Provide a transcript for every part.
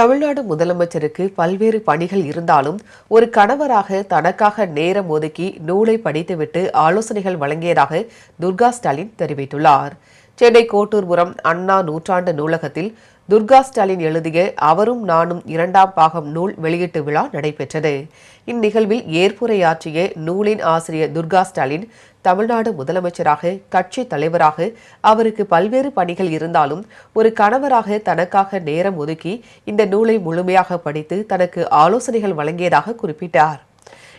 தமிழ்நாடு முதலமைச்சருக்கு பல்வேறு பணிகள் இருந்தாலும் ஒரு கணவராக தனக்காக நேரம் ஒதுக்கி நூலை படித்துவிட்டு ஆலோசனைகள் வழங்கியதாக துர்கா ஸ்டாலின் தெரிவித்துள்ளார். சென்னை கோட்டூர்புரம் அண்ணா நூற்றாண்டு நூலகத்தில் துர்கா ஸ்டாலின் எழுதிய அவரும் நானும் இரண்டாம் பாகம் நூல் வெளியீட்டு விழா நடைபெற்றது. இந்நிகழ்வில் ஏற்புரையாற்றிய நூலின் ஆசிரியர் துர்கா ஸ்டாலின் தமிழ்நாடு முதலமைச்சராக கட்சி தலைவராக அவருக்கு பல்வேறு பணிகள் இருந்தாலும் ஒரு கணவராக தனக்காக நேரம் ஒதுக்கி இந்த நூலை முழுமையாக படித்து தனக்கு ஆலோசனைகள் வழங்கியதாக குறிப்பிட்டார்.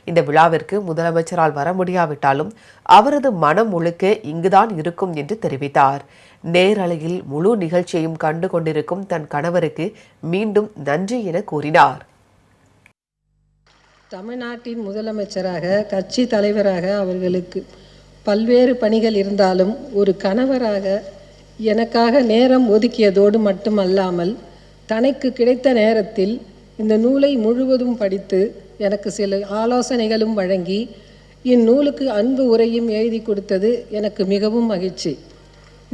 இந்த விழாவிற்கு முதலமைச்சரால் வர முடியாவிட்டாலும் அவரது மனம் முழுக்க இங்குதான் இருக்கும் என்று தெரிவித்தார். நேரலையில் முழு நிகழ்ச்சியையும் கண்டு கொண்டிருக்கும் தன் கணவருக்கு மீண்டும் நன்றி என கூறினார். தமிழ்நாட்டின் முதலமைச்சராக கட்சி தலைவராக அவர்களுக்கு பல்வேறு பணிகள் இருந்தாலும் ஒரு கணவராக எனக்காக நேரம் ஒதுக்கியதோடு மட்டுமல்லாமல் தனக்கு கிடைத்த நேரத்தில் இந்த நூலை முழுவதும் படித்து எனக்கு சில ஆலோசனைகளும் வழங்கி இந்நூலுக்கு அன்பு உரையும் எழுதி கொடுத்தது எனக்கு மிகவும் மகிழ்ச்சி.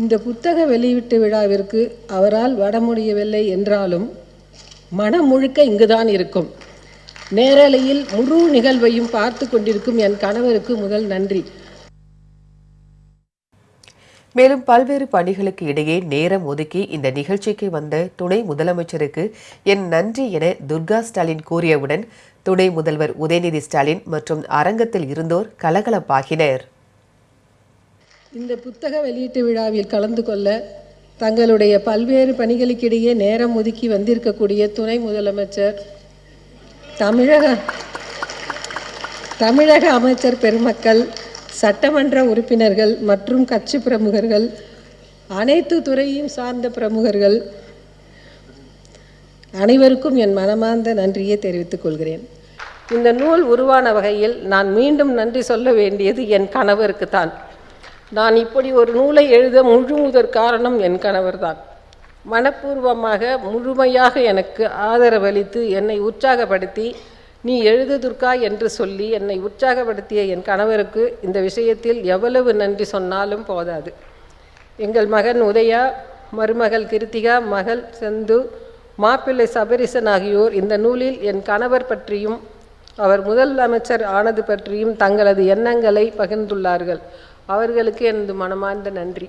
இந்த புத்தக வெளியீட்டு விழாவிற்கு அவரால் வர முடியவில்லை என்றாலும் மனம் முழுக்க இங்குதான் இருக்கும். நேரலையில் முழு நிகழ்வையும் பார்த்து கொண்டிருக்கும் என் கணவருக்கு முதல் நன்றி. மேலும் பல்வேறு பணிகளுக்கு இடையே நேரம் ஒதுக்கி இந்த நிகழ்ச்சிக்கு வந்த துணை முதலமைச்சருக்கு என் நன்றி என துர்கா ஸ்டாலின் கூறியவுடன் துணை முதல்வர் உதயநிதி ஸ்டாலின் மற்றும் அரங்கத்தில் இருந்தோர் கலகலப்பாகினர். இந்த புத்தக வெளியீட்டு விழாவில் கலந்து கொள்ள தங்களுடைய பல்வேறு பணிகளுக்கிடையே நேரம் ஒதுக்கி வந்திருக்கக்கூடிய துணை முதலமைச்சர் தமிழக தமிழக அமைச்சர் பெருமக்கள் சட்டமன்ற உறுப்பினர்கள் மற்றும் கட்சி பிரமுகர்கள் அனைத்து துறையும் சார்ந்த பிரமுகர்கள் அனைவருக்கும் என் மனமார்ந்த நன்றியை தெரிவித்துக் கொள்கிறேன். இந்த நூல் உருவான வகையில் நான் மீண்டும் நன்றி சொல்ல வேண்டியது என் கணவருக்கு தான் நான் இப்படி ஒரு நூலை எழுத முழு முதற் காரணம் என் கணவர்தான். மனப்பூர்வமாக முழுமையாக எனக்கு ஆதரவளித்து என்னை உற்சாகப்படுத்தி நீ எழுது துர்கா என்று சொல்லி என்னை உற்சாகப்படுத்திய என் கணவருக்கு இந்த விஷயத்தில் எவ்வளவு நன்றி சொன்னாலும் போதாது. எங்கள் மகன் உதயா மருமகள் கிருத்திகா மகள் செந்து மாப்பிள்ளை சபரிசன் ஆகியோர் இந்த நூலில் என் கணவர் பற்றியும் அவர் முதல் அமைச்சர் ஆனது பற்றியும் தங்களது எண்ணங்களை பகிர்ந்துள்ளார்கள். அவர்களுக்கு எனது மனமார்ந்த நன்றி.